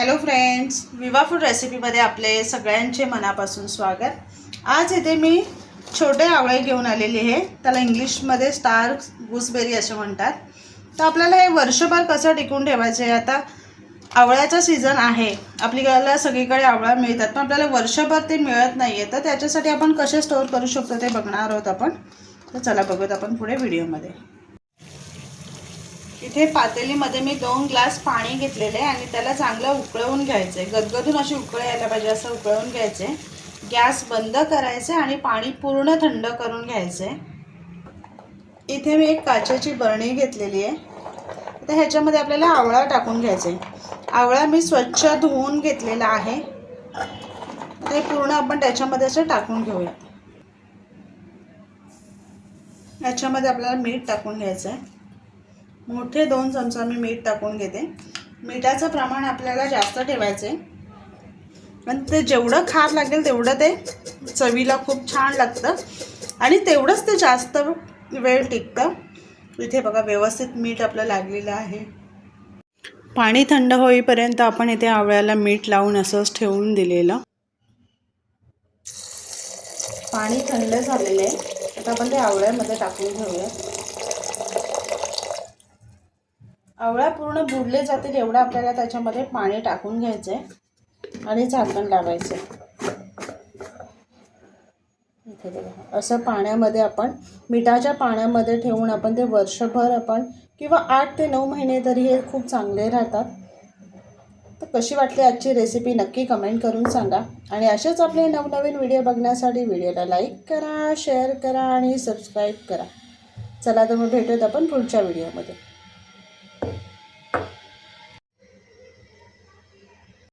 Hello friends Viva food रेसिपीमध्ये आपले सगळ्यांचे मनापासून स्वागत. आज इथे मी छोटे आवळे घेऊन आलेले आहे. त्याला इंग्लिशमध्ये स्टार गुसबेरी असे म्हणतात. तर आपल्याला हे वर्षभर कसं टिकून ठेवायचं आहे? आता आवळ्याचा सीझन आहे. आपल्याला सगळीकडे आवळा मिळतात पण आपल्याला वर्षभर ते मिळत नाही आहे तर त्याच्यासाठी आपण कसे स्टोअर करू शकतो ते बघणार आहोत आपण. तर चला बघूयात आपण पुढे व्हिडिओमध्ये इथे पातेलीमध्ये मी दोन ग्लास पाणी घेतलेले आहे आणि त्याला चांगलं उकळवून घ्यायचं. आहे गदगदून अशी उकळ यायला पाहिजे असं उकळवून घ्यायचं. गॅस बंद करायचे आणि पाणी पूर्ण थंड करून घ्यायचं. आहे इथे मी एक काचेची बरणी घेतलेली आहे. तर ह्याच्यामध्ये आपल्याला आवळा टाकून घ्यायचा. आहे आवळा मी स्वच्छ धुवून घेतलेला आहे. ते पूर्ण आपण त्याच्यामध्ये असं टाकून घेऊया. याच्यामध्ये आपल्याला मीठ टाकून घ्यायचं आहे मोठे दोन चमचा मी मीठ टाकून घेते. मिठाचं प्रमाण आपल्याला जास्त ठेवायचं आहे आणि ते जेवढं खार लागेल तेवढं ते चवीला खूप छान लागतं. आणि तेवढंच ते जास्त वेळ टिकतं. इथे बघा व्यवस्थित मीठ आपलं लागलेलं आहे. पाणी थंड होईपर्यंत आपण इथे आवळ्याला मीठ लावून असंच ठेवून दिलेलं. पाणी थंड झालेलं आहे. आता आपण ते आवळ्यामध्ये टाकून घेऊया आवळा पूर्ण बुडले जातील एवढं आपल्याला त्याच्यामध्ये पाणी टाकून घ्यायचं आहे आणि झाकण लावायचं इथे बघा. असं पाण्यामध्ये आपण मिठाच्या पाण्यामध्ये ठेवून आपण ते वर्षभर आपण किंवा आठ ते नऊ महिने तरी हे खूप चांगले राहतात. तर कशी वाटली आजची रेसिपी नक्की कमेंट करून सांगा. आणि असेच आपले नवनवीन व्हिडिओ बघण्यासाठी व्हिडिओला लाईक करा शेअर करा आणि सबस्क्राईब करा. चला तर मग भेटूयात आपण पुढच्या व्हिडिओमध्ये